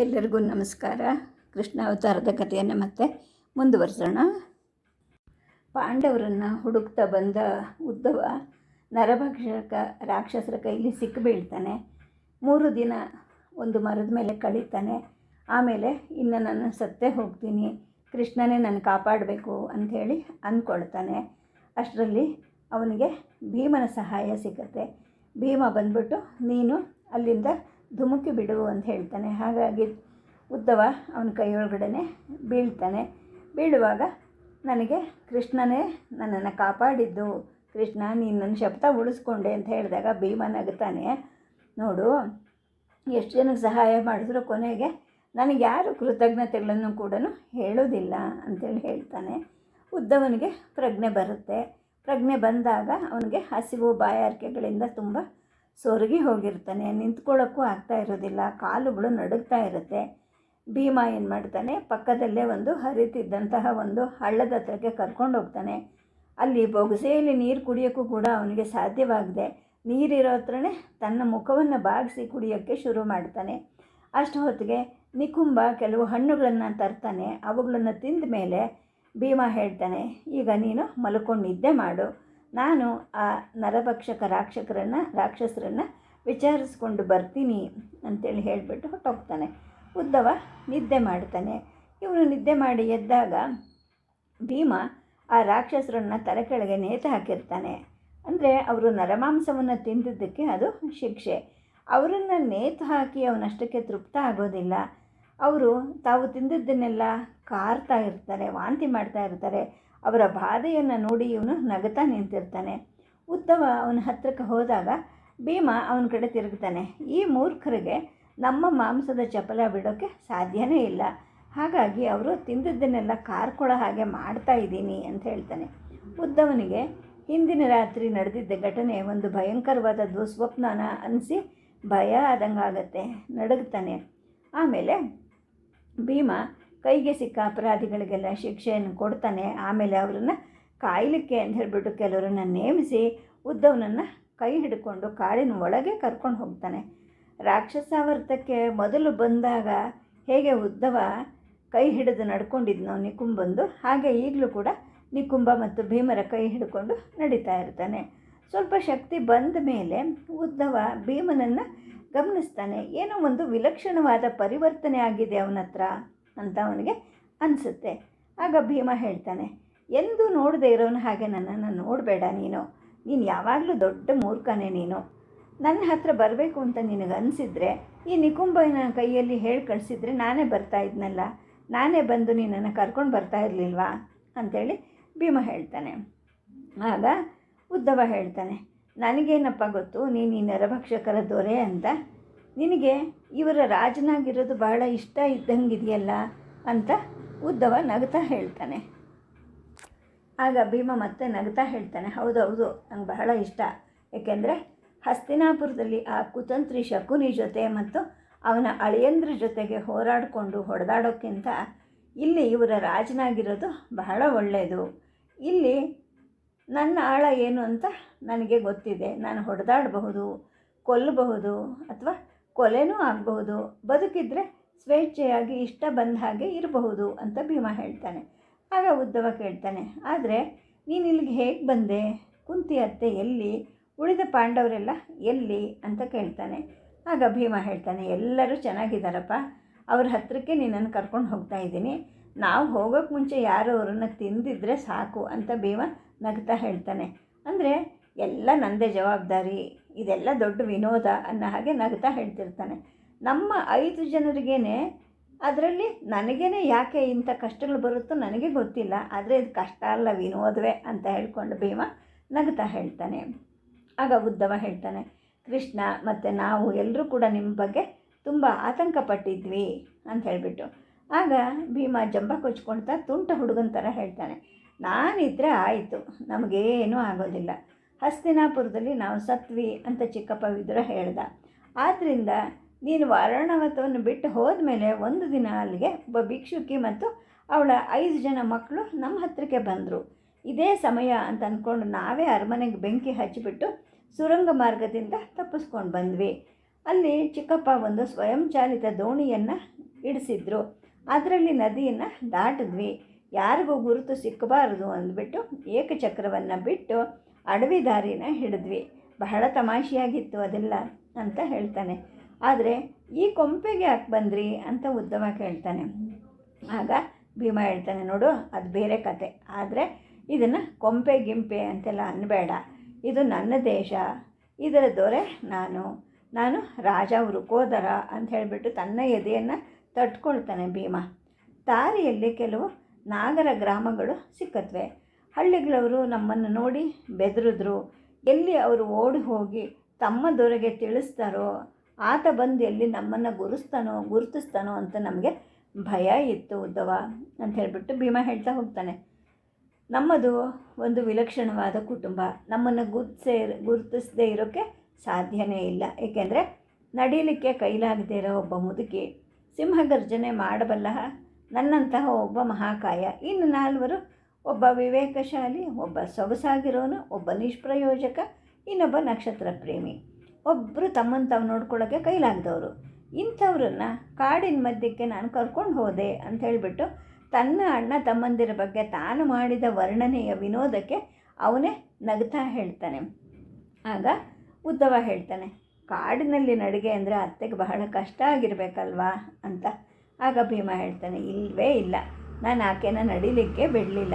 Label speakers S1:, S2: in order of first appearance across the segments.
S1: ಎಲ್ಲರಿಗೂ ನಮಸ್ಕಾರ. ಕೃಷ್ಣ ಅವತಾರದ ಕಥೆಯನ್ನು ಮತ್ತೆ ಮುಂದುವರಿಸೋಣ. ಪಾಂಡವರನ್ನು ಹುಡುಕ್ತಾ ಬಂದ ಉದ್ದವ ನರಭಕ್ಷಕ ರಾಕ್ಷಸರ ಕೈಲಿ ಸಿಕ್ಕಿಬೀಳ್ತಾನೆ ಮೂರು ದಿನ ಒಂದು ಮರದ ಮೇಲೆ ಕಳೀತಾನೆ. ಆಮೇಲೆ ಇನ್ನು ನಾನು ಸತ್ತೇ ಹೋಗ್ತೀನಿ. ಕೃಷ್ಣನೇ ನಾನು ಕಾಪಾಡಬೇಕು ಅಂಥೇಳಿ ಅಂದ್ಕೊಳ್ತಾನೆ. ಅಷ್ಟರಲ್ಲಿ ಅವನಿಗೆ ಭೀಮನ ಸಹಾಯ ಸಿಗುತ್ತೆ. ಭೀಮ ಬಂದ್ಬಿಟ್ಟು, ನೀನು ಅಲ್ಲಿಂದ ಧುಮುಕಿ ಬಿಡು ಅಂತ ಹೇಳ್ತಾನೆ. ಹಾಗಾಗಿ ಉದ್ದವ ಅವನ ಕೈಯೊಳಗಡೆ ಬೀಳ್ತಾನೆ. ಬೀಳುವಾಗ ನನಗೆ ಕೃಷ್ಣನೇ ನನ್ನನ್ನು ಕಾಪಾಡಿದ್ದು. ಕೃಷ್ಣ, ನೀನು ನನ್ನ ಶಬ್ದ ಉಳಿಸ್ಕೊಂಡೆ ಅಂತ ಹೇಳಿದಾಗ ಭೀಮ ನಗುತ್ತಾನೆ ನೋಡು, ಎಷ್ಟು ಜನಕ್ಕೆ ಸಹಾಯ ಮಾಡಿದ್ರು ಕೊನೆಗೆ ನನಗೆ ಯಾರು ಕೃತಜ್ಞತೆಗಳನ್ನು ಕೂಡ ಹೇಳೋದಿಲ್ಲ ಅಂತೇಳಿ ಹೇಳ್ತಾನೆ. ಉದ್ದವನಿಗೆ ಪ್ರಜ್ಞೆ ಬರುತ್ತೆ. ಪ್ರಜ್ಞೆ ಬಂದಾಗ ಅವನಿಗೆ ಹಸಿವು, ಬಾಯಾರಿಕೆಗಳಿಂದ ತುಂಬ ಸೊರಗಿ ಹೋಗಿರ್ತಾನೆ ನಿಂತ್ಕೊಳ್ಳೋಕ್ಕೂ ಆಗ್ತಾ ಇರೋದಿಲ್ಲ, ಕಾಲುಗಳು ನಡುಗ್ತಾ ಇರುತ್ತೆ. ಭೀಮ ಏನು ಮಾಡ್ತಾನೆ, ಪಕ್ಕದಲ್ಲೇ ಒಂದು ಹರಿತಿದ್ದಂತಹ ಒಂದು ಹಳ್ಳದ ಹತ್ರಕ್ಕೆ ಕರ್ಕೊಂಡು ಹೋಗ್ತಾನೆ. ಅಲ್ಲಿ ಬೊಗಸೆಯಲ್ಲಿ ನೀರು ಕುಡಿಯೋಕ್ಕೂ ಕೂಡ ಅವನಿಗೆ ಸಾಧ್ಯವಾಗದೆ, ನೀರಿರೋ ಹತ್ರನೇ ತನ್ನ ಮುಖವನ್ನು ಬಾಗಿಸಿ ಕುಡಿಯೋಕ್ಕೆ ಶುರು ಮಾಡ್ತಾನೆ. ಅಷ್ಟು ಹೊತ್ತಿಗೆ ನಿಕುಂಬ ಕೆಲವು ಹಣ್ಣುಗಳನ್ನು ತರ್ತಾನೆ, ಅವುಗಳನ್ನು ತಿಂದ ಮೇಲೆ ಭೀಮ ಹೇಳ್ತಾನೆ, ಈಗ ನೀನು ಮಲ್ಕೊಂಡು ನಿದ್ದೆ ಮಾಡು. ನಾನು ಆ ನರಭಕ್ಷಕ ರಾಕ್ಷಕರನ್ನು, ರಾಕ್ಷಸರನ್ನು ವಿಚಾರಿಸ್ಕೊಂಡು ಬರ್ತೀನಿ ಅಂತೇಳಿ ಹೇಳಿಬಿಟ್ಟು ಹೊಟ್ಟೋಗ್ತಾನೆ ಉದ್ದವ ನಿದ್ದೆ ಮಾಡ್ತಾನೆ. ಇವನು ನಿದ್ದೆ ಮಾಡಿ ಎದ್ದಾಗ ಭೀಮ ಆ ರಾಕ್ಷಸರನ್ನ ತಲೆ ಕೆಳಗೆ ನೇತು ಹಾಕಿರ್ತಾನೆ. ಅಂದರೆ ಅವರು ನರಮಾಂಸವನ್ನು ತಿಂದಿದ್ದಕ್ಕೆ ಅದು ಶಿಕ್ಷೆ. ಅವರನ್ನು ನೇತು ಹಾಕಿ ಅವನಷ್ಟಕ್ಕೆ ತೃಪ್ತ ಆಗೋದಿಲ್ಲ. ಅವರು ತಾವು ತಿಂದಿದ್ದನ್ನೆಲ್ಲ ಕಾರ್ತಾ ಇರ್ತಾರೆ, ವಾಂತಿ ಮಾಡ್ತಾ ಇರ್ತಾರೆ. ಅವರ ಬಾಧೆಯನ್ನು ನೋಡಿ ಇವನು ನಗುತ್ತಾ ನಿಂತಿರ್ತಾನೆ. ಉದ್ದವ ಅವನ ಹತ್ತಿರಕ್ಕೆ ಹೋದಾಗ ಭೀಮ ಅವನ ಕಡೆ ತಿರುಗ್ತಾನೆ. ಈ ಮೂರ್ಖರಿಗೆ ನಮ್ಮ ಮಾಂಸದ ಚಪಲ ಬಿಡೋಕ್ಕೆ ಸಾಧ್ಯನೇ ಇಲ್ಲ. ಹಾಗಾಗಿ ಅವರು ತಿಂದಿದ್ದನ್ನೆಲ್ಲ ಕಾರ್ಕೊಳ್ಳೋ ಹಾಗೆ ಮಾಡ್ತಾ ಇದ್ದೀನಿ ಅಂತ ಹೇಳ್ತಾನೆ. ಉದ್ದವನಿಗೆ ಹಿಂದಿನ ರಾತ್ರಿ ನಡೆದಿದ್ದ ಘಟನೆ ಒಂದು ಭಯಂಕರವಾದ ದುಸ್ವಪ್ನನ ಅನಿಸಿ ಭಯ ಆದಂಗಾಗತ್ತೆ. ನಡುಗ್ತಾನೆ. ಆಮೇಲೆ ಭೀಮ ಕೈಗೆ ಸಿಕ್ಕ ಅಪರಾಧಿಗಳಿಗೆಲ್ಲ ಶಿಕ್ಷೆಯನ್ನು ಕೊಡ್ತಾನೆ. ಆಮೇಲೆ ಅವರನ್ನು ಕಾಯಲಿಕ್ಕೆ ಅಂತ ಹೇಳಿಬಿಟ್ಟು ಕೆಲವರನ್ನು ನೇಮಿಸಿ ಉದ್ದವನನ್ನು ಕೈ ಹಿಡ್ಕೊಂಡು ಕಾಡಿನ ಒಳಗೆ ಕರ್ಕೊಂಡು ಹೋಗ್ತಾನೆ. ರಾಕ್ಷಸಾವರ್ತಕ್ಕೆ ಮೊದಲು ಬಂದಾಗ ಹೇಗೆ ಉದ್ದವ ಕೈ ಹಿಡಿದು ನಡ್ಕೊಂಡಿದ್ನೋ ನಿಕುಂಬಂದು ಹಾಗೆ ಈಗಲೂ ಕೂಡ ನಿಕುಂಬ ಮತ್ತು ಭೀಮರ ಕೈ ಹಿಡ್ಕೊಂಡು ನಡೀತಾ ಇರ್ತಾನೆ. ಸ್ವಲ್ಪ ಶಕ್ತಿ ಬಂದ ಮೇಲೆ ಉದ್ದವ ಭೀಮನನ್ನು ಗಮನಿಸ್ತಾನೆ. ಏನೋ ಒಂದು ವಿಲಕ್ಷಣವಾದ ಪರಿವರ್ತನೆ ಆಗಿದೆ ಅವನ ಹತ್ರ ಅಂತ ಅವನಿಗೆ ಅನಿಸುತ್ತೆ. ಆಗ ಭೀಮ ಹೇಳ್ತಾನೆ, ಎಂದು ನೋಡದೆ ಇರೋನು ಹಾಗೆ ನನ್ನನ್ನು ನೋಡಬೇಡ ನೀನು. ನೀನು ಯಾವಾಗಲೂ ದೊಡ್ಡ ಮೂರ್ಖನೇ ನೀನು. ನನ್ನ ಹತ್ರ ಬರಬೇಕು ಅಂತ ನಿನಗೆ ಅನಿಸಿದ್ರೆ, ಈ ನಿಕುಂಬನ ಕೈಯಲ್ಲಿ ಹೇಳಿ ಕಳಿಸಿದ್ರೆ ನಾನೇ ಬರ್ತಾ ಇದ್ನಲ್ಲ. ನಾನೇ ಬಂದು ನಿನ್ನನ್ನು ಕರ್ಕೊಂಡು ಬರ್ತಾ ಇರಲಿಲ್ವಾ? ಅಂಥೇಳಿ ಭೀಮ ಹೇಳ್ತಾನೆ. ಆಗ ಉದ್ದವ ಹೇಳ್ತಾನೆ, ನನಗೇನಪ್ಪ ಗೊತ್ತು, ನೀನು ಈ ನರಭಕ್ಷಕರ ದೊರೆ ಅಂತ? ನಿನಗೆ ಇವರ ರಾಜನಾಗಿರೋದು ಬಹಳ ಇಷ್ಟ ಇದ್ದಂಗಿದೆಯಲ್ಲ ಅಂತ ಉದ್ದವ ನಗ್ತಾ ಹೇಳ್ತಾನೆ. ಆಗ ಭೀಮ ಮತ್ತೆ ನಗ್ತಾ ಹೇಳ್ತಾನೆ, ಹೌದು ಹೌದು, ನಂಗೆ ಬಹಳ ಇಷ್ಟ. ಏಕೆಂದರೆ ಹಸ್ತಿನಾಪುರದಲ್ಲಿ ಆ ಕುತಂತ್ರಿ ಶಕುನಿ ಜೊತೆ ಮತ್ತು ಅವನ ಅಳಿಯಂದ್ರ ಜೊತೆಗೆ ಹೋರಾಡಿಕೊಂಡು ಹೊಡೆದಾಡೋಕ್ಕಿಂತ ಇಲ್ಲಿ ಇವರ ರಾಜನಾಗಿರೋದು ಬಹಳ ಒಳ್ಳೆಯದು ಇಲ್ಲಿ ನನ್ನ ಆಳ ಏನು ಅಂತ ನನಗೆ ಗೊತ್ತಿದೆ. ನಾನು ಹೊಡೆದಾಡಬಹುದು ಕೊಲ್ಲಬಹುದು ಅಥವಾ ಕೊಲೆನೂ ಆಗಬಹುದು. ಬದುಕಿದ್ರೆ ಸ್ವೇಚ್ಛೆಯಾಗಿ ಇಷ್ಟ ಬಂದ ಹಾಗೆ ಇರಬಹುದು ಅಂತ ಭೀಮ ಹೇಳ್ತಾನೆ. ಆಗ ಉದ್ದವ ಕೇಳ್ತಾನೆ, ಆದರೆ ನೀನು ಇಲ್ಲಿಗೆ ಹೇಗೆ ಬಂದೆ? ಕುಂತಿ ಅತ್ತೆ, ಎಲ್ಲಿ? ಉಳಿದ ಪಾಂಡವರೆಲ್ಲ ಎಲ್ಲಿ? ಅಂತ ಕೇಳ್ತಾನೆ. ಆಗ ಭೀಮ ಹೇಳ್ತಾನೆ, ಎಲ್ಲರೂ ಚೆನ್ನಾಗಿದ್ದಾರಪ್ಪ ಅವ್ರ ಹತ್ತಿರಕ್ಕೆ ನಿನ್ನನ್ನು ಕರ್ಕೊಂಡು ಹೋಗ್ತಾ ಇದ್ದೀನಿ. ನಾವು ಹೋಗೋಕ್ಕೆ ಮುಂಚೆ ಯಾರು ಅವ್ರನ್ನ ತಿಂದಿದ್ರೆ ಸಾಕು ಅಂತ ಭೀಮ ನಗ್ತಾ ಹೇಳ್ತಾನೆ. ಅಂದರೆ ಎಲ್ಲ ನನ್ನದೇ ಜವಾಬ್ದಾರಿ. ಇದೆಲ್ಲ ದೊಡ್ಡ ವಿನೋದ ಅನ್ನೋ ಹಾಗೆ ನಗ್ತಾ ಹೇಳ್ತಿರ್ತಾನೆ. ನಮ್ಮ ಐದು ಜನರಿಗೇನೆ ಅದರಲ್ಲಿ ನನಗೇನೆ ಯಾಕೆ ಇಂಥ ಕಷ್ಟಗಳು ಬರುತ್ತೋ ನನಗೆ ಗೊತ್ತಿಲ್ಲ. ಆದರೆ ಇದು ಕಷ್ಟ ಅಲ್ಲ, ವಿನೋದವೇ ಅಂತ ಹೇಳ್ಕೊಂಡು ಭೀಮ ನಗ್ತಾ ಹೇಳ್ತಾನೆ. ಆಗ ಉದ್ದವ ಹೇಳ್ತಾನೆ, ಕೃಷ್ಣ, ಮತ್ತು ನಾವು ಎಲ್ಲರೂ ಕೂಡ ನಿಮ್ಮ ಬಗ್ಗೆ ತುಂಬ ಆತಂಕ ಪಟ್ಟಿದ್ವಿ ಅಂತ ಹೇಳಿಬಿಟ್ಟು. ಆಗ ಭೀಮ ಜಂಬ ಕೊಚ್ಕೊಳ್ತಾ ತುಂಟ ಹುಡುಗನ ಥರ ಹೇಳ್ತಾನೆ, ನಾನಿದ್ರೆ ಆಯಿತು, ನಮಗೇನೂ ಆಗೋದಿಲ್ಲ. ಹಸ್ತಿನಾಪುರದಲ್ಲಿ ನಾವು ಸತ್ವಿ ಅಂತ ಚಿಕ್ಕಪ್ಪ ವಿದುರ ಹೇಳ್ದ. ಆದ್ದರಿಂದ ನೀನು ವಾರಣಾವತವನ್ನು ಬಿಟ್ಟು ಹೋದ ಮೇಲೆ ಒಂದು ದಿನ ಅಲ್ಲಿಗೆ ಒಬ್ಬ ಭಿಕ್ಷುಕಿ ಮತ್ತು ಅವಳ ಐದು ಜನ ಮಕ್ಕಳು ನಮ್ಮ ಹತ್ತಿರಕ್ಕೆ ಬಂದರು. ಇದೇ ಸಮಯ ಅಂತ ಅಂದ್ಕೊಂಡು ನಾವೇ ಅರಮನೆಗೆ ಬೆಂಕಿ ಹಚ್ಚಿಬಿಟ್ಟು ಸುರಂಗ ಮಾರ್ಗದಿಂದ ತಪ್ಪಿಸ್ಕೊಂಡು ಬಂದ್ವಿ. ಅಲ್ಲಿ ಚಿಕ್ಕಪ್ಪ ಒಂದು ಸ್ವಯಂಚಾಲಿತ ದೋಣಿಯನ್ನು ಇಡಿಸಿದ್ರು. ಅದರಲ್ಲಿ ನದಿಯನ್ನು ದಾಟಿದ್ವಿ. ಯಾರಿಗೂ ಗುರುತು ಸಿಕ್ಕಬಾರದು ಅಂದ್ಬಿಟ್ಟು ಏಕಚಕ್ರವನ್ನು ಬಿಟ್ಟು ಅಡವಿ ದಾರಿನ ಹಿಡಿದ್ವಿ. ಬಹಳ ತಮಾಷೆಯಾಗಿತ್ತು ಅದೆಲ್ಲ ಅಂತ ಹೇಳ್ತಾನೆ. ಆದರೆ ಈ ಕೊಂಪೆಗೆ ಯಾಕೆ ಬಂದ್ರಿ ಅಂತ ಉದ್ದಮ ಕೇಳ್ತಾನೆ. ಆಗ ಭೀಮ ಹೇಳ್ತಾನೆ, ನೋಡು, ಅದು ಬೇರೆ ಕತೆ. ಆದರೆ ಇದನ್ನು ಕೊಂಪೆ ಗಿಂಪೆ ಅಂತೆಲ್ಲ ಅನ್ನಬೇಡ ಇದು ನನ್ನ ದೇಶ. ಇದರ ದೊರೆ ನಾನು. ನಾನು ರಾಜ ವೃಕೋದರ ಅಂತ ಹೇಳಿಬಿಟ್ಟು ತನ್ನ ಎದೆಯನ್ನು ತಟ್ಕೊಳ್ತಾನೆ ಭೀಮ. ದಾರಿಯಲ್ಲಿ ಕೆಲವು ನಾಗರ ಗ್ರಾಮಗಳು ಸಿಕ್ಕತ್ವೆ. ಹಳ್ಳಿಗಳವರು ನಮ್ಮನ್ನು ನೋಡಿ ಬೆದರಿದ್ರು. ಎಲ್ಲಿ ಅವರು ಓಡಿ ಹೋಗಿ ತಮ್ಮ ದೊರೆಗೆ ತಿಳಿಸ್ತಾರೋ, ಆತ ಬಂದು ಎಲ್ಲಿ ನಮ್ಮನ್ನು ಗುರುಸ್ತಾನೋ, ಗುರುತಿಸ್ತಾನೋ ಅಂತ ನಮಗೆ ಭಯ ಇತ್ತು ಉದ್ದವ ಅಂತ ಹೇಳಿಬಿಟ್ಟು ಭೀಮ ಹೇಳ್ತಾ ಹೋಗ್ತಾನೆ. ನಮ್ಮದು ಒಂದು ವಿಲಕ್ಷಣವಾದ ಕುಟುಂಬ. ನಮ್ಮನ್ನು ಗುರುತಿಸೇ, ಗುರುತಿಸದೇ ಇರೋಕ್ಕೆ ಸಾಧ್ಯನೇ ಇಲ್ಲ. ಏಕೆಂದರೆ ನಡೀಲಿಕ್ಕೆ ಕೈಲಾಗದೇ ಇರೋ ಒಬ್ಬ ಮುದುಕಿ, ಸಿಂಹಗರ್ಜನೆ ಮಾಡಬಲ್ಲ ನನ್ನಂತಹ ಒಬ್ಬ ಮಹಾಕಾಯ. ಇನ್ನು ನಾಲ್ವರು ಒಬ್ಬ ವಿವೇಕಶಾಲಿ, ಒಬ್ಬ ಸೊಗಸಾಗಿರೋನು, ಒಬ್ಬ ನಿಷ್ಪ್ರಯೋಜಕ, ಇನ್ನೊಬ್ಬ ನಕ್ಷತ್ರ ಪ್ರೇಮಿ. ಒಬ್ಬರು ತಮ್ಮನ್ನು ತಾವು ನೋಡ್ಕೊಳ್ಳೋಕ್ಕೆ ಕೈಲಾಗದವರು. ಇಂಥವ್ರನ್ನ ಕಾಡಿನ ಮಧ್ಯಕ್ಕೆ ನಾನು ಕರ್ಕೊಂಡು ಹೋದೆ ಅಂತ ಹೇಳಿಬಿಟ್ಟು ತನ್ನ ಅಣ್ಣ ತಮ್ಮಂದಿರ ಬಗ್ಗೆ ತಾನು ಮಾಡಿದ ವರ್ಣನೆಯ ವಿನೋದಕ್ಕೆ ಅವನೇ ನಗ್ತಾ ಹೇಳ್ತಾನೆ. ಆಗ ಉದ್ದವ ಹೇಳ್ತಾನೆ, ಕಾಡಿನಲ್ಲಿ ನಡಿಗೆ ಅಂದರೆ ಅತ್ತೆಗೆ ಬಹಳ ಕಷ್ಟ ಆಗಿರಬೇಕಲ್ವಾ? ಅಂತ. ಆಗ ಭೀಮ ಹೇಳ್ತಾನೆ ಇಲ್ಲವೇ ಇಲ್ಲ. ನಾನು ಆಕೆನ ನಡಿಲಿಕ್ಕೆ ಬಿಡಲಿಲ್ಲ.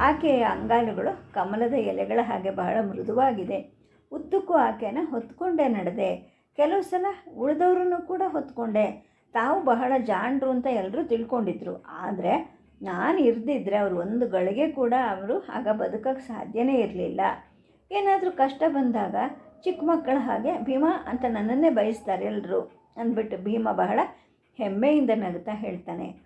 S1: ಆಕೆಯ ಅಂಗಾಲುಗಳು ಕಮಲದ ಎಲೆಗಳ ಹಾಗೆ ಬಹಳ ಮೃದುವಾಗಿದೆ. ಉದ್ದಕ್ಕೂ ಆಕೆನ ಹೊತ್ಕೊಂಡೆ ನಡೆದೆ. ಕೆಲವು ಸಲ ಉಳಿದವ್ರೂ ಕೂಡ ಹೊತ್ಕೊಂಡೆ. ತಾವು ಬಹಳ ಜಾಣರು ಅಂತ ಎಲ್ಲರೂ ತಿಳ್ಕೊಂಡಿದ್ರು. ಆದರೆ ನಾನು ಇರ್ದಿದ್ರೆ ಅವರು ಒಂದು ಗಳಿಗೆ ಕೂಡ ಅವರು ಆಗ ಬದುಕೋಕ್ಕೆ ಸಾಧ್ಯನೇ ಇರಲಿಲ್ಲ. ಏನಾದರೂ ಕಷ್ಟ ಬಂದಾಗ ಚಿಕ್ಕ ಮಕ್ಕಳ ಹಾಗೆ, ಭೀಮ ಅಂತ ನನ್ನನ್ನೇ ಬಯಸ್ತಾರೆ ಎಲ್ಲರೂ ಅಂದ್ಬಿಟ್ಟು ಭೀಮ ಬಹಳ ಹೆಮ್ಮೆಯಿಂದ ನಗುತ್ತಾ ಹೇಳ್ತಾನೆ.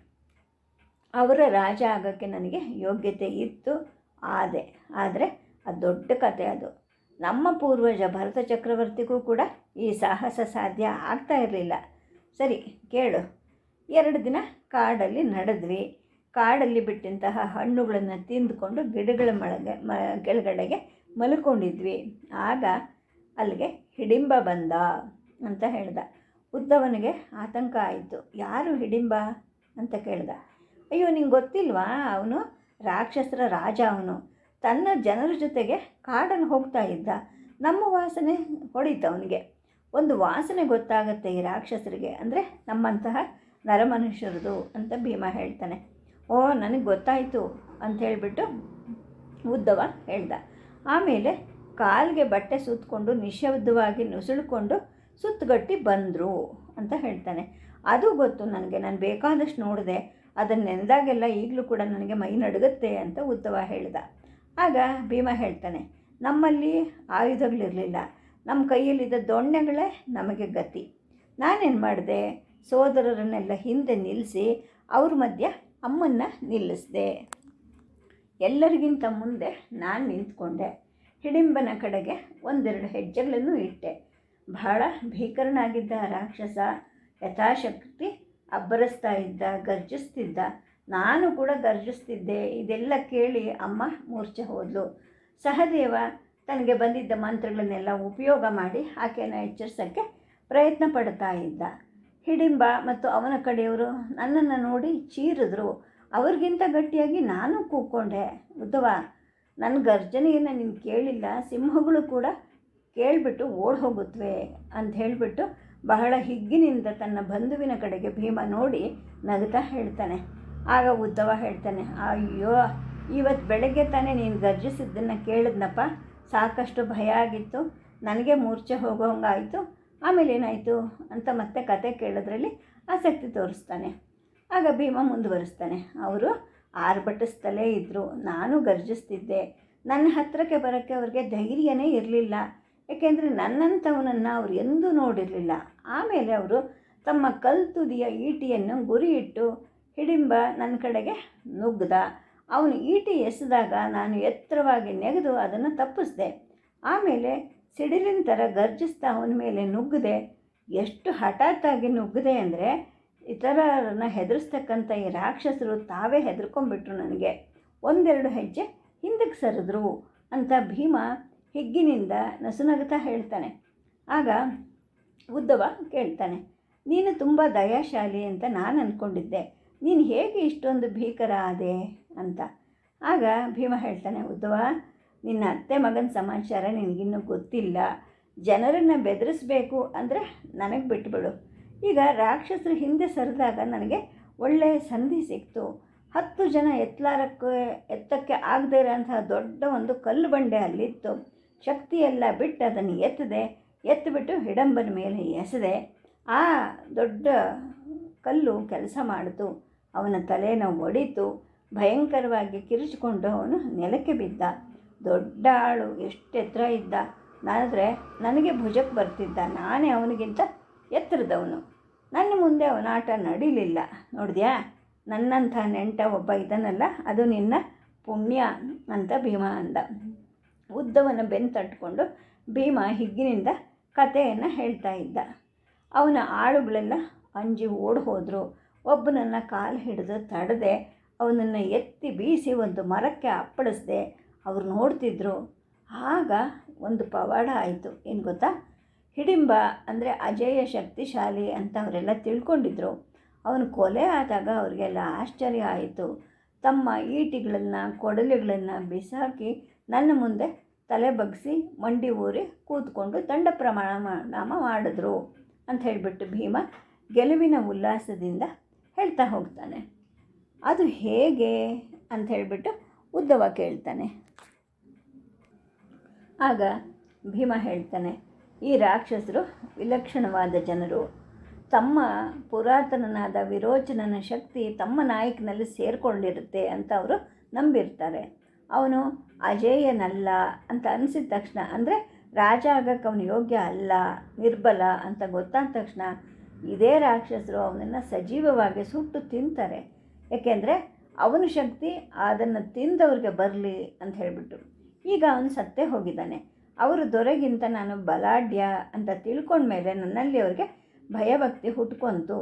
S1: ಅವರ ರಾಜ ಆಗೋಕ್ಕೆ ನನಗೆ ಯೋಗ್ಯತೆ ಇತ್ತು ಆದೆ. ಆದರೆ ಅದು ದೊಡ್ಡ ಕತೆ ಅದು. ನಮ್ಮ ಪೂರ್ವಜ ಭರತ ಚಕ್ರವರ್ತಿಗೂ ಕೂಡ ಈ ಸಾಹಸ ಸಾಧ್ಯ ಆಗ್ತಾ ಇರಲಿಲ್ಲ. ಸರಿ, ಕೇಳು. ಎರಡು ದಿನ ಕಾಡಲ್ಲಿ ನಡೆದ್ವಿ. ಕಾಡಲ್ಲಿ ಬಿಟ್ಟಂತಹ ಹಣ್ಣುಗಳನ್ನು ತಿಂದುಕೊಂಡು ಗಿಡಗಳ ಮಳಗೆ, ಮ, ಕೆಳಗಡೆಗೆ ಮಲ್ಕೊಂಡಿದ್ವಿ. ಆಗ ಅಲ್ಲಿಗೆ ಹಿಡಿಂಬ ಬಂದ ಅಂತ ಹೇಳ್ದ. ಉದ್ದವನಿಗೆ ಆತಂಕ ಆಯಿತು. ಯಾರು ಹಿಡಿಂಬ ಅಂತ ಕೇಳ್ದ? ಅಯ್ಯೋ, ನಿಂಗೆ ಗೊತ್ತಿಲ್ವಾ? ಅವನು ರಾಕ್ಷಸರ ರಾಜ ಅವನು. ತನ್ನ ಜನರ ಜೊತೆಗೆ ಕಾಡನ್ನು ಹೋಗ್ತಾ ಇದ್ದ. ನಮ್ಮ ವಾಸನೆ ಹೊಡಿತು ಅವನಿಗೆ. ಒಂದು ವಾಸನೆ ಗೊತ್ತಾಗುತ್ತೆ ಈ ರಾಕ್ಷಸರಿಗೆ. ಅಂದರೆ ನಮ್ಮಂತಹ ನರಮನುಷ್ಯರದು ಅಂತ ಭೀಮ ಹೇಳ್ತಾನೆ. ಓ, ನನಗೆ ಗೊತ್ತಾಯಿತು ಅಂತ ಹೇಳಿಬಿಟ್ಟು ಉದ್ದವ ಹೇಳ್ದ. ಆಮೇಲೆ ಕಾಲಿಗೆ ಬಟ್ಟೆ ಸುತ್ತಕೊಂಡು ನಿಶಬ್ದವಾಗಿ ನುಸುಳ್ಕೊಂಡು ಸುತ್ತಗಟ್ಟಿ ಬಂದರು ಅಂತ ಹೇಳ್ತಾನೆ. ಅದು ಗೊತ್ತು ನನಗೆ. ನಾನು ಬೇಕಾದಷ್ಟು ನೋಡಿದೆ. ಅದನ್ನು ನೆನೆದಾಗೆಲ್ಲ ಈಗಲೂ ಕೂಡ ನನಗೆ ಮೈ ನಡುಗುತ್ತೆ ಅಂತ ಉದ್ದವ ಹೇಳ್ದ. ಆಗ ಭೀಮ ಹೇಳ್ತಾನೆ, ನಮ್ಮಲ್ಲಿ ಆಯುಧಗಳಿರಲಿಲ್ಲ. ನಮ್ಮ ಕೈಯಲ್ಲಿದ್ದ ದೊಣ್ಣೆಗಳೇ ನಮಗೆ ಗತಿ. ನಾನೇನು ಮಾಡಿದೆ? ಸೋದರರನ್ನೆಲ್ಲ ಹಿಂದೆ ನಿಲ್ಲಿಸಿ ಅವ್ರ ಮಧ್ಯ ಅಮ್ಮನ್ನ ನಿಲ್ಲಿಸಿದೆ. ಎಲ್ಲರಿಗಿಂತ ಮುಂದೆ ನಾನು ನಿಂತ್ಕೊಂಡೆ. ಹಿಡಿಂಬನ ಕಡೆಗೆ ಒಂದೆರಡು ಹೆಜ್ಜೆಗಳನ್ನು ಇಟ್ಟೆ. ಬಹಳ ಭೀಕರನಾಗಿದ್ದ ರಾಕ್ಷಸ ಯಥಾಶಕ್ತಿ ಅಬ್ಬರಿಸ್ತಾ ಇದ್ದ, ಗರ್ಜಿಸ್ತಿದ್ದ, ನಾನು ಕೂಡ ಗರ್ಜಿಸ್ತಿದ್ದೆ, ಇದೆಲ್ಲ ಕೇಳಿ ಅಮ್ಮ ಮೂರ್ಛೆ ಹೋದಳು ಸಹದೇವ ತನಗೆ ಬಂದಿದ್ದ ಮಂತ್ರಗಳನ್ನೆಲ್ಲ ಉಪಯೋಗ ಮಾಡಿ ಆಕೆಯನ್ನು ಎಚ್ಚರಿಸೋಕ್ಕೆ ಪ್ರಯತ್ನ ಪಡ್ತಾ ಇದ್ದ. ಹಿಡಿಂಬ ಮತ್ತು ಅವನ ಕಡೆಯವರು ನನ್ನನ್ನು ನೋಡಿ ಚೀರಿದ್ರು. ಅವ್ರಿಗಿಂತ ಗಟ್ಟಿಯಾಗಿ ನಾನು ಕೂಕೊಂಡೆ. ಉದ್ದವ ನನ್ನ ಗರ್ಜನೆಯನ್ನು ನೀನು ಕೇಳಿಲ್ಲ, ಸಿಂಹಗಳು ಕೂಡ ಕೇಳಿಬಿಟ್ಟು ಓಡ್ ಹೋಗುತ್ತವೆ ಅಂತ ಹೇಳಿಬಿಟ್ಟು ಬಹಳ ಹಿಗ್ಗಿನಿಂದ ತನ್ನ ಬಂಧುವಿನ ಕಡೆಗೆ ಭೀಮ ನೋಡಿ ನಗುತ್ತಾ ಹೇಳ್ತಾನೆ. ಆಗ ಉದ್ದವ ಹೇಳ್ತಾನೆ, ಅಯ್ಯೋ ಇವತ್ತು ಬೆಳಗ್ಗೆ ತಾನೇ ನೀನು ಗರ್ಜಿಸಿದ್ದನ್ನು ಕೇಳಿದ್ನಪ್ಪ. ಸಾಕಷ್ಟು ಭಯ ಆಗಿತ್ತು. ನನಗೆ ಮೂರ್ಛೆ ಹೋಗೋಂಗಾಯಿತು ಆಮೇಲೆ ಏನಾಯಿತು? ಅಂತ ಮತ್ತೆ ಕತೆ ಕೇಳೋದ್ರಲ್ಲಿ ಆಸಕ್ತಿ ತೋರಿಸ್ತಾನೆ. ಆಗ ಭೀಮ ಮುಂದುವರಿಸ್ತಾನೆ, ಅವರು ಆರ್ಭಟಿಸ್ತಲೇ ಇದ್ದರು ನಾನು ಗರ್ಜಿಸ್ತಿದ್ದೆ. ನನ್ನ ಹತ್ತಿರಕ್ಕೆ ಬರೋಕ್ಕೆ ಅವ್ರಿಗೆ ಧೈರ್ಯನೇ ಇರಲಿಲ್ಲ. ಏಕೆಂದರೆ ನನ್ನಂಥವನನ್ನು ಅವರು ಎಂದೂ ನೋಡಿರಲಿಲ್ಲ. ಆಮೇಲೆ ಅವರು ತಮ್ಮ ಕಲ್ ತುದಿಯ ಈಟಿಯನ್ನು ಗುರಿ ಇಟ್ಟು ಹಿಡಿಂಬ ನನ್ನ ಕಡೆಗೆ ನುಗ್ಗದ ಅವನು ಈಟಿ ಎಸೆದಾಗ ನಾನು ಎತ್ತರವಾಗಿ ನೆಗೆದು ಅದನ್ನು ತಪ್ಪಿಸ್ದೆ. ಆಮೇಲೆ ಸಿಡಿಲಿನ ಥರ ಗರ್ಜಿಸ್ತಾ ಅವನ ಮೇಲೆ ನುಗ್ಗದೆ ಎಷ್ಟು ಹಠಾತ್ತಾಗಿ ನುಗ್ಗದೆ ಅಂದರೆ ಇತರರನ್ನು ಹೆದರಿಸ್ತಕ್ಕಂಥ ಈ ರಾಕ್ಷಸರು ತಾವೇ ಹೆದರ್ಕೊಂಡ್ಬಿಟ್ರು ನನಗೆ. ಒಂದೆರಡು ಹೆಜ್ಜೆ ಹಿಂದಕ್ಕೆ ಸರಿದ್ರು ಅಂತ ಭೀಮ ಹಿಗ್ಗಿನಿಂದ ನಸುನಗುತ್ತಾ ಹೇಳ್ತಾನೆ. ಆಗ ಉದ್ದವ ಕೇಳ್ತಾನೆ, ನೀನು ತುಂಬ ದಯಾಶಾಲಿ ಅಂತ ನಾನು ಅಂದ್ಕೊಂಡಿದ್ದೆ ನೀನು ಹೇಗೆ ಇಷ್ಟೊಂದು ಭೀಕರ ಆದೆ ಅಂತ. ಆಗ ಭೀಮ ಹೇಳ್ತಾನೆ, ಉದ್ದವ, ನಿನ್ನ ಅತ್ತೆ ಮಗನ ಸಮಾಚಾರ ನಿನಗಿನ್ನೂ ಗೊತ್ತಿಲ್ಲ. ಜನರನ್ನು ಬೆದರಿಸ್ಬೇಕು ಅಂದರೆ ನನಗೆ ಬಿಟ್ಬಿಡು. ಈಗ ರಾಕ್ಷಸರು ಹಿಂದೆ ಸರಿದಾಗ ನನಗೆ ಒಳ್ಳೆಯ ಸಂಧಿ ಸಿಕ್ತು. ಹತ್ತು ಜನ ಎತ್ತಲಾರಕ್ಕೆ ಎತ್ತಕ್ಕೆ ಆಗದೇ ಇರೋಂತಹ ದೊಡ್ಡ ಒಂದು ಕಲ್ಲು ಬಂಡೆ ಅಲ್ಲಿತ್ತು. ಶಕ್ತಿಯೆಲ್ಲ ಬಿಟ್ಟು ಅದನ್ನು ಎತ್ತದೆ. ಎತ್ತಿಬಿಟ್ಟು ಹಿಡಂಬನ ಮೇಲೆ ಎಸೆದೆ. ಆ ದೊಡ್ಡ ಕಲ್ಲು ಕೆಲಸ ಮಾಡಿತು. ಅವನ ತಲೆಯನ್ನು ಒಡಿತು. ಭಯಂಕರವಾಗಿ ಕಿರಿಚಿಕೊಂಡು ಅವನು ನೆಲಕ್ಕೆ ಬಿದ್ದ. ದೊಡ್ಡ ಆಳು ಎಷ್ಟು ಎತ್ತರ ಇದ್ದ. ನಾನಂದರೆ ನನಗೆ ಭುಜಕ್ಕೆ ಬರ್ತಿದ್ದ. ನಾನೇ ಅವನಿಗಿಂತ ಎತ್ತರದವನು. ನನ್ನ ಮುಂದೆ ಅವನ ಆಟ ನಡೀಲಿಲ್ಲ. ನೋಡಿದ್ಯಾ? ನನ್ನಂಥ ನೆಂಟ ಒಬ್ಬ ಇದನ್ನಲ್ಲ ಅದು ನಿನ್ನ ಪುಣ್ಯ ಅಂತ ಭೀಮ ಅಂದ. ಉದ್ದವನ ಬೆನ್ನು ತಟ್ಕೊಂಡು ಭೀಮ ಹಿಗ್ಗಿನಿಂದ ಕಥೆಯನ್ನು ಹೇಳ್ತಾ ಇದ್ದ. ಅವನ ಆಳುಗಳೆಲ್ಲ ಅಂಜಿ ಓಡಿ ಹೋದರು. ಒಬ್ಬನನ್ನು ಕಾಲು ಹಿಡಿದು ತಡೆದೆ ಅವನನ್ನು ಎತ್ತಿ ಬೀಸಿ ಒಂದು ಮರಕ್ಕೆ ಅಪ್ಪಳಿಸ್ದೆ, ಅವ್ರು ನೋಡ್ತಿದ್ರು. ಆಗ ಒಂದು ಪವಾಡ ಆಯಿತು. ಏನು ಗೊತ್ತಾ? ಹಿಡಿಂಬ ಅಂದರೆ ಅಜೇಯ ಶಕ್ತಿಶಾಲಿ ಅಂತ ಅವರೆಲ್ಲ ತಿಳ್ಕೊಂಡಿದ್ರು. ಅವನು ಕೊಲೆ ಆದಾಗ ಅವರಿಗೆಲ್ಲ ಆಶ್ಚರ್ಯ ಆಯಿತು. ತಮ್ಮ ಈಟಿಗಳನ್ನು, ಕೊಡಲಿಗಳನ್ನು ಬಿಸಾಕಿ ನನ್ನ ಮುಂದೆ ತಲೆ ಬಗ್ಸಿ ಮಂಡಿ ಊರಿ ಕೂತ್ಕೊಂಡು ದಂಡ ಪ್ರಮಾಣ ನಾಮ ಮಾಡಿದ್ರು ಅಂತ ಹೇಳಿಬಿಟ್ಟು ಭೀಮ ಗೆಲುವಿನ ಉಲ್ಲಾಸದಿಂದ ಹೇಳ್ತಾ ಹೋಗ್ತಾನೆ. ಅದು ಹೇಗೆ ಅಂತ ಹೇಳಿಬಿಟ್ಟು ಉದ್ದವ ಕೇಳ್ತಾನೆ. ಆಗ ಭೀಮ ಹೇಳ್ತಾನೆ, ಈ ರಾಕ್ಷಸರು ವಿಲಕ್ಷಣವಾದ ಜನರು. ತಮ್ಮ ಪುರಾತನನಾದ ವಿರೋಚನನ ಶಕ್ತಿ ತಮ್ಮ ನಾಯಕನಲ್ಲಿ ಸೇರಿಕೊಂಡಿರುತ್ತೆ ಅಂತ ಅವರು ನಂಬಿರ್ತಾರೆ. ಅವನು ಅಜೇಯನಲ್ಲ ಅಂತ ಅನಿಸಿದ ತಕ್ಷಣ, ಅಂದರೆ ರಾಜ ಆಗಕ್ಕೆ ಅವನು ಯೋಗ್ಯ ಅಲ್ಲ, ನಿರ್ಬಲ ಅಂತ ಗೊತ್ತಾದ ತಕ್ಷಣ ಇದೇ ರಾಕ್ಷಸರು ಅವನನ್ನು ಸಜೀವವಾಗಿ ಸುಟ್ಟು ತಿಂತಾರೆ. ಏಕೆಂದರೆ ಅವನ ಶಕ್ತಿ ಅದನ್ನು ತಿಂದವ್ರಿಗೆ ಬರಲಿ ಅಂತ ಹೇಳಿಬಿಟ್ಟು. ಈಗ ಅವನು ಸತ್ತೇ ಹೋಗಿದ್ದಾನೆ. ಅವರು ದೊರೆಗಿಂತ ನಾನು ಬಲಾಢ್ಯ ಅಂತ ತಿಳ್ಕೊಂಡ್ಮೇಲೆ ನನ್ನಲ್ಲಿ ಅವ್ರಿಗೆ ಭಯಭಕ್ತಿ ಹುಟ್ಕೊಂತು.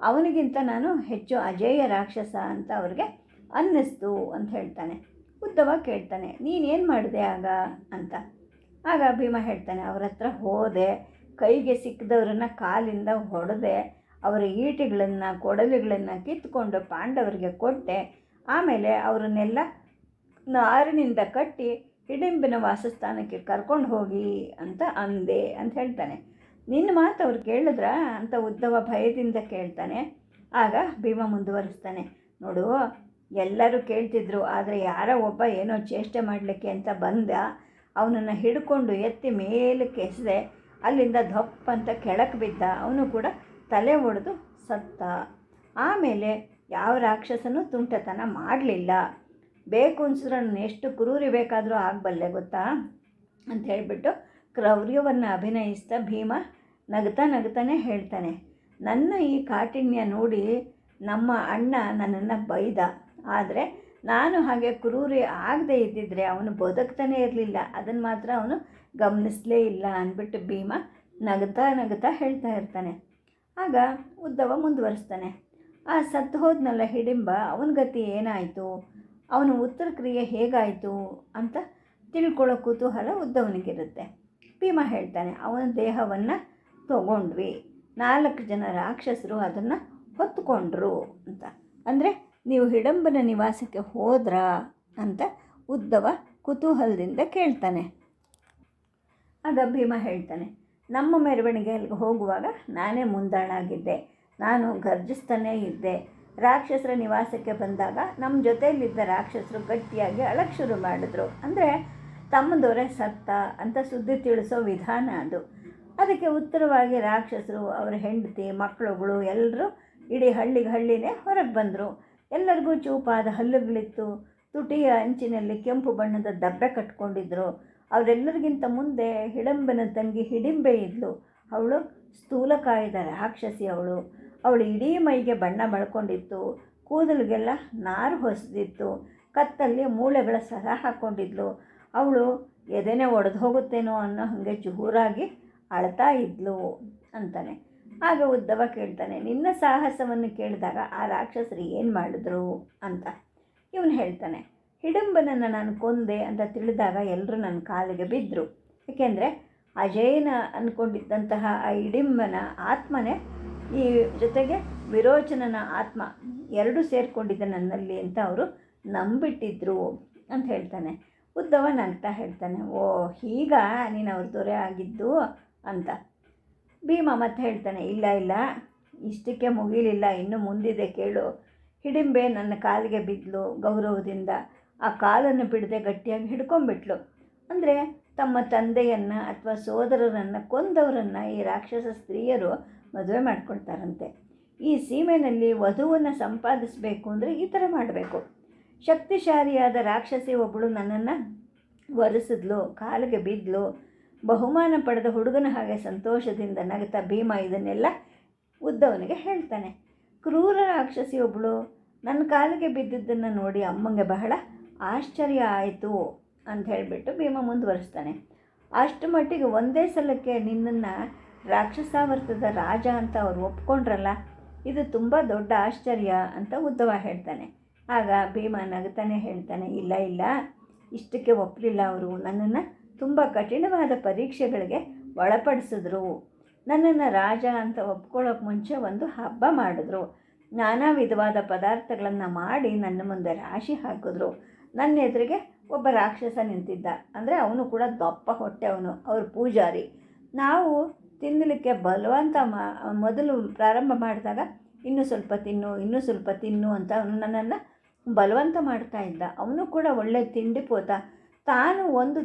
S1: ಅವನಿಗಿಂತ ನಾನು ಹೆಚ್ಚು ಅಜೇಯ ರಾಕ್ಷಸ ಅಂತ ಅವ್ರಿಗೆ ಅನ್ನಿಸ್ತು ಅಂತ ಹೇಳ್ತಾನೆ. ಉದ್ದವ ಕೇಳ್ತಾನೆ, ನೀನೇನು ಮಾಡಿದೆ ಆಗ? ಅಂತ. ಆಗ ಭೀಮ ಹೇಳ್ತಾನೆ, ಅವ್ರ ಹತ್ರ ಹೋದೆ, ಕೈಗೆ ಸಿಕ್ಕದವ್ರನ್ನ ಕಾಲಿಂದ ಹೊಡೆದೆ, ಅವರ ಈಟಿಗಳನ್ನು, ಕೊಡಲಿಗಳನ್ನು ಕಿತ್ಕೊಂಡು ಪಾಂಡವರಿಗೆ ಕೊಟ್ಟೆ, ಆಮೇಲೆ ಅವರನ್ನೆಲ್ಲ ನಾರಿನಿಂದ ಕಟ್ಟಿ ಹಿಡಿಂಬಿನ ವಾಸಸ್ಥಾನಕ್ಕೆ ಕರ್ಕೊಂಡು ಹೋಗಿ ಅಂತ ಅಂದೆ ಅಂತ ಹೇಳ್ತಾನೆ. ನಿನ್ನ ಮಾತು ಅವ್ರು ಕೇಳಿದ್ರ? ಅಂತ ಉದ್ದವ ಭಯದಿಂದ ಕೇಳ್ತಾನೆ. ಆಗ ಭೀಮ ಮುಂದುವರಿಸ್ತಾನೆ, ನೋಡು ಎಲ್ಲರೂ ಕೇಳ್ತಿದ್ರು, ಆದರೆ ಯಾರೋ ಒಬ್ಬ ಏನೋ ಚೇಷ್ಟೆ ಮಾಡಲಿಕ್ಕೆ ಅಂತ ಬಂದ, ಅವನನ್ನು ಹಿಡ್ಕೊಂಡು ಎತ್ತಿ ಮೇಲಕ್ಕೆ ಎಸೆದೆ, ಅಲ್ಲಿಂದ ಧಪ್ಪ ಅಂತ ಕೆಳಕ್ಕೆ ಬಿದ್ದ, ಅವನು ಕೂಡ ತಲೆ ಒಡೆದು ಸತ್ತ. ಆಮೇಲೆ ಯಾವ ರಾಕ್ಷಸನೂ ತುಂಟತನ ಮಾಡಲಿಲ್ಲ. ಬೇಕು ಅನ್ಸಿದ್ರೆ ನಾನು ಎಷ್ಟು ಕ್ರೂರಿ ಬೇಕಾದರೂ ಆಗಬಲ್ಲೆ ಗೊತ್ತಾ? ಅಂತ ಹೇಳಿಬಿಟ್ಟು ಕ್ರೌರ್ಯವನ್ನು ಅಭಿನಯಿಸ್ತಾ ಭೀಮ ನಗ್ತಾ ನಗ್ತಾನೆ ಹೇಳ್ತಾನೆ, ನನ್ನ ಈ ಕಾಠಿಣ್ಯ ನೋಡಿ ನಮ್ಮ ಅಣ್ಣ ನನ್ನನ್ನು ಬೈದ. ಆದರೆ ನಾನು ಹಾಗೆ ಕ್ರೂರಿ ಆಗದೆ ಇದ್ದಿದ್ದರೆ ಅವನು ಬದುಕ್ತಾನೇ ಇರಲಿಲ್ಲ. ಅದನ್ನು ಮಾತ್ರ ಅವನು ಗಮನಿಸಲೇ ಇಲ್ಲ ಅಂದ್ಬಿಟ್ಟು ಭೀಮ ನಗ್ತಾ ನಗ್ತಾ ಹೇಳ್ತಾ ಇರ್ತಾನೆ. ಆಗ ಉದ್ದವ ಮುಂದುವರಿಸ್ತಾನೆ. ಆ ಸತ್ತು ಹೋದ್ನಲ್ಲ ಹಿಡಿಂಬ, ಅವನ ಗತಿ ಏನಾಯಿತು? ಅವನ ಉತ್ತರ ಕ್ರಿಯೆ ಹೇಗಾಯಿತು ಅಂತ ತಿಳ್ಕೊಳ್ಳೋ ಕುತೂಹಲ ಉದ್ದವನಿಗಿರುತ್ತೆ. ಭೀಮ ಹೇಳ್ತಾನೆ, ಅವನ ದೇಹವನ್ನು ತಗೊಂಡ್ವಿ. ನಾಲ್ಕು ಜನ ರಾಕ್ಷಸರು ಅದನ್ನು ಹೊತ್ಕೊಂಡ್ರು ಅಂತ. ಅಂದರೆ ನೀವು ಹಿಡಂಬನ ನಿವಾಸಕ್ಕೆ ಹೋದ್ರಾ ಅಂತ ಉದ್ದವ ಕುತೂಹಲದಿಂದ ಕೇಳ್ತಾನೆ. ಆಗ ಭೀಮ ಹೇಳ್ತಾನೆ, ನಮ್ಮ ಮೆರವಣಿಗೆ ಅಲ್ಲಿಗೆ ಹೋಗುವಾಗ ನಾನೇ ಮುಂದಾಳಾಗಿದ್ದೆ. ನಾನು ಗರ್ಜಿಸ್ತಾನೇ ಇದ್ದೆ. ರಾಕ್ಷಸರ ನಿವಾಸಕ್ಕೆ ಬಂದಾಗ ನಮ್ಮ ಜೊತೆಯಲ್ಲಿದ್ದ ರಾಕ್ಷಸರು ಗಟ್ಟಿಯಾಗಿ ಅಳಕ್ಕೆ ಶುರು ಮಾಡಿದ್ರು. ಅಂದರೆ ತಮ್ಮ ದೊರೆ ಸತ್ತ ಅಂತ ಸುದ್ದಿ ತಿಳಿಸೋ ವಿಧಾನ ಅದು. ಅದಕ್ಕೆ ಉತ್ತರವಾಗಿ ರಾಕ್ಷಸರು, ಅವರ ಹೆಂಡತಿ ಮಕ್ಕಳುಗಳು ಎಲ್ಲರೂ ಇಡೀ ಹಳ್ಳಿಗೆ ಹಳ್ಳಿನೇ ಹೊರಗೆ ಬಂದರು. ಎಲ್ಲರಿಗೂ ಚೂಪಾದ ಹಲ್ಲುಗಳಿತ್ತು. ತುಟಿಯ ಅಂಚಿನಲ್ಲಿ ಕೆಂಪು ಬಣ್ಣದ ದಬ್ಬೆ ಕಟ್ಕೊಂಡಿದ್ರು. ಅವರೆಲ್ಲರಿಗಿಂತ ಮುಂದೆ ಹಿಡಂಬನ ತಂಗಿ ಹಿಡಿಂಬೆ ಇದ್ಲು. ಅವಳು ಸ್ಥೂಲಕಾಯದ ರಾಕ್ಷಸಿ ಅವಳು. ಅವಳು ಇಡೀ ಮೈಗೆ ಬಣ್ಣ ಬಳ್ಕೊಂಡಿತ್ತು ಕೂದಲಿಗೆಲ್ಲ ನಾರು ಹೊಸದಿತ್ತು. ಕತ್ತಲ್ಲಿ ಮೂಳೆಗಳ ಸರ ಹಾಕ್ಕೊಂಡಿದ್ಲು ಅವಳು, ಎದೆನೆ ಒಡೆದು ಹೋಗುತ್ತೇನೋ ಅನ್ನೋ ಹಾಗೆ ಚೂರಾಗಿ ಅಳ್ತಾ ಇದ್ಲು ಅಂತಾನೆ. ಆಗ ಉದ್ದವ ಕೇಳ್ತಾನೆ, ನಿನ್ನ ಸಾಹಸವನ್ನು ಕೇಳಿದಾಗ ಆ ರಾಕ್ಷಸರು ಏನು ಮಾಡಿದ್ರು? ಅಂತ ಇವನು ಹೇಳ್ತಾನೆ, ಹಿಡಂಬನನ್ನು ನಾನು ಕೊಂದೆ ಅಂತ ತಿಳಿದಾಗ ಎಲ್ಲರೂ ನನ್ನ ಕಾಲಿಗೆ ಬಿದ್ದರು ಏಕೆಂದರೆ ಅಜಯನ ಅಂದ್ಕೊಂಡಿದ್ದಂತಹ ಆ ಹಿಡಿಂಬನ ಆತ್ಮನೇ ಈ ಜೊತೆಗೆ ವಿರೋಚನನ ಆತ್ಮ ಎರಡೂ ಸೇರಿಕೊಂಡಿದ್ದ ನನ್ನಲ್ಲಿ ಅಂತ ಅವರು ನಂಬಿಟ್ಟಿದ್ರು ಅಂತ ಹೇಳ್ತಾನೆ. ಉದ್ದವ ನಗ್ತಾ ಹೇಳ್ತಾನೆ, ಓ, ಹೀಗ ನೀನು ಅವ್ರ ದೊರೆ ಆಗಿದ್ದು? ಅಂತ. ಭೀಮ ಮತ್ತೆ ಹೇಳ್ತಾನೆ, ಇಲ್ಲ ಇಲ್ಲ, ಇಷ್ಟಕ್ಕೆ ಮುಗಿಲಿಲ್ಲ, ಇನ್ನೂ ಮುಂದಿದೆ ಕೇಳು. ಹಿಡಿಂಬೆ ನನ್ನ ಕಾಲಿಗೆ ಬಿದ್ದಲು ಗೌರವದಿಂದ. ಆ ಕಾಲನ್ನು ಬಿಡದೆ ಗಟ್ಟಿಯಾಗಿ ಹಿಡ್ಕೊಂಡ್ಬಿಟ್ಲು. ಅಂದರೆ ತಮ್ಮ ತಂದೆಯನ್ನು ಅಥವಾ ಸೋದರರನ್ನು ಕೊಂದವರನ್ನು ಈ ರಾಕ್ಷಸ ಸ್ತ್ರೀಯರು ಮದುವೆ ಮಾಡ್ಕೊಳ್ತಾರಂತೆ. ಈ ಸೀಮೆನಲ್ಲಿ ವಧುವನ್ನು ಸಂಪಾದಿಸಬೇಕು ಅಂದರೆ ಈ ಥರ ಮಾಡಬೇಕು. ಶಕ್ತಿಶಾಲಿಯಾದ ರಾಕ್ಷಸಿ ಒಬ್ಬಳು ನನ್ನನ್ನು ಒರೆಸಿದ್ಲು, ಕಾಲಿಗೆ ಬಿದ್ದಲು ಬಹುಮಾನ ಪಡೆದ ಹುಡುಗನ ಹಾಗೆ ಸಂತೋಷದಿಂದ ನಗತ ಭೀಮ ಇದನ್ನೆಲ್ಲ ಉದ್ದವನಿಗೆ ಹೇಳ್ತಾನೆ. ಕ್ರೂರ ರಾಕ್ಷಸಿ ಒಬ್ಬಳು ನನ್ನ ಕಾಲಿಗೆ ಬಿದ್ದಿದ್ದನ್ನು ನೋಡಿ ಅಮ್ಮಂಗೆ ಬಹಳ ಆಶ್ಚರ್ಯ ಆಯಿತು ಅಂತ ಹೇಳಿಬಿಟ್ಟು ಭೀಮ ಮುಂದುವರಿಸ್ತಾನೆ. ಅಷ್ಟು ಮಟ್ಟಿಗೆ ಒಂದೇ ಸಲಕ್ಕೆ ನಿನ್ನನ್ನು ರಾಕ್ಷಸಾವರ್ತದ ರಾಜ ಅಂತ ಅವರು ಒಪ್ಕೊಂಡ್ರಲ್ಲ, ಇದು ತುಂಬ ದೊಡ್ಡ ಆಶ್ಚರ್ಯ ಅಂತ ಉದ್ದವ ಹೇಳ್ತಾನೆ. ಆಗ ಭೀಮ ನಗತಾನೆ ಹೇಳ್ತಾನೆ, ಇಲ್ಲ ಇಲ್ಲ, ಇಷ್ಟಕ್ಕೆ ಒಪ್ಪಲಿಲ್ಲ ಅವರು, ನನ್ನನ್ನು ತುಂಬ ಕಠಿಣವಾದ ಪರೀಕ್ಷೆಗಳಿಗೆ ಒಳಪಡಿಸಿದ್ರು. ನನ್ನನ್ನು ರಾಜ ಅಂತ ಒಪ್ಕೊಳ್ಳೋಕೆ ಮುಂಚೆ ಒಂದು ಹಬ್ಬ ಮಾಡಿದ್ರು. ನಾನಾ ವಿಧವಾದ ಪದಾರ್ಥಗಳನ್ನು ಮಾಡಿ ನನ್ನ ಮುಂದೆ ರಾಶಿ ಹಾಕಿದ್ರು. ನನ್ನ ಎದುರಿಗೆ ಒಬ್ಬ ರಾಕ್ಷಸ ನಿಂತಿದ್ದ. ಅಂದರೆ ಅವನು ಕೂಡ ದಪ್ಪ ಹೊಟ್ಟೆ ಅವನು, ಅವ್ರ ಪೂಜಾರಿ. ನಾವು ತಿನ್ನಲಿಕ್ಕೆ ಬಲವಂತ ಮಾ, ಮೊದಲು ಪ್ರಾರಂಭ ಮಾಡಿದಾಗ ಇನ್ನೂ ಸ್ವಲ್ಪ ತಿನ್ನು, ಇನ್ನೂ ಸ್ವಲ್ಪ ತಿನ್ನು ಅಂತ ಅವನು ನನ್ನನ್ನು ಬಲವಂತ ಮಾಡ್ತಾ ಇದ್ದ. ಅವನು ಕೂಡ ಒಳ್ಳೆ ತಿಂಡಿ ಪೋತ ತಾನು ಒಂದು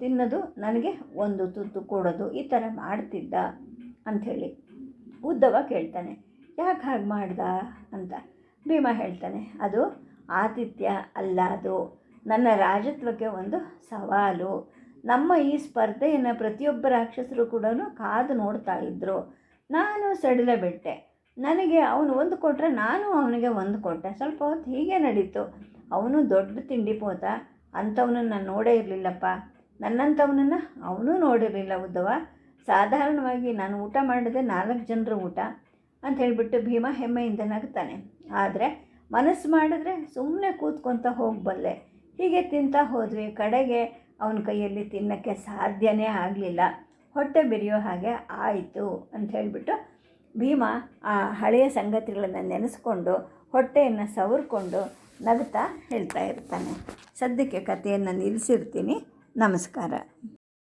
S1: ತಿನ್ನೋದು ನನಗೆ ಒಂದು ತುತ್ತು ಕೊಡೋದು, ಈ ಥರ ಮಾಡ್ತಿದ್ದ ಅಂಥೇಳಿ ಉದ್ದವ ಕೇಳ್ತಾನೆ. ಯಾಕೆ ಹಾಗೆ ಮಾಡ್ದ ಅಂತ ಭೀಮ ಹೇಳ್ತಾನೆ. ಅದು ಆತಿಥ್ಯ ಅಲ್ಲ ಅದು. ನನ್ನ ರಾಜತ್ವಕ್ಕೆ ಒಂದು ಸವಾಲು. ನಮ್ಮ ಈ ಸ್ಪರ್ಧೆಯನ್ನು ಪ್ರತಿಯೊಬ್ಬ ರಾಕ್ಷಸರು ಕೂಡ ಕಾದು ನೋಡ್ತಾ ಇದ್ದರು ನಾನು ಸಡಿಲ ಬಿಟ್ಟೆ. ನನಗೆ ಅವನು ಒಂದು ಕೊಟ್ಟರೆ ನಾನು ಅವನಿಗೆ ಒಂದು ಕೊಟ್ಟೆ. ಸ್ವಲ್ಪ ಹೊತ್ತು ಹೀಗೆ ನಡೀತು. ಅವನು ದೊಡ್ಡ ತಿಂಡಿ ಪೋತ. ಅಂಥವನನ್ನು ನಾನು ನೋಡೇ ಇರಲಿಲ್ಲಪ್ಪ. ನನ್ನಂಥವನನ್ನು ಅವನೂ ನೋಡಿರಲಿಲ್ಲ ಉದ್ದವ. ಸಾಧಾರಣವಾಗಿ ನಾನು ಊಟ ಮಾಡಿದೆ ನಾಲ್ಕು ಜನರ ಊಟ ಅಂತ ಹೇಳಿಬಿಟ್ಟು ಭೀಮ ಹೆಮ್ಮೆಯಿಂದ ನಗ್ತಾನೆ. ಆದರೆ ಮನಸ್ಸು ಮಾಡಿದ್ರೆ ಸುಮ್ಮನೆ ಕೂತ್ಕೊತ ಹೋಗಬಲ್ಲೆ ಹೀಗೆ ತಿಂತಾ ಹೋದ್ವಿ. ಕಡೆಗೆ ಅವನ ಕೈಯಲ್ಲಿ ತಿನ್ನೋಕ್ಕೆ ಸಾಧ್ಯನೇ ಆಗಲಿಲ್ಲ. ಹೊಟ್ಟೆ ಬಿರಿಯೋ ಹಾಗೆ ಆಯಿತು ಅಂತ ಹೇಳಿಬಿಟ್ಟು ಭೀಮ ಆ ಹಳೆಯ ಸಂಗತಿಗಳನ್ನು ನೆನೆಸ್ಕೊಂಡು ಹೊಟ್ಟೆಯನ್ನು ಸವರ್ಕೊಂಡು ನಗ್ತಾ ಹೇಳ್ತಾ ಇರ್ತಾನೆ. ಸದ್ಯಕ್ಕೆ ಕಥೆಯನ್ನು ನಿಲ್ಲಿಸಿರ್ತೀನಿ. ನಮಸ್ಕಾರ.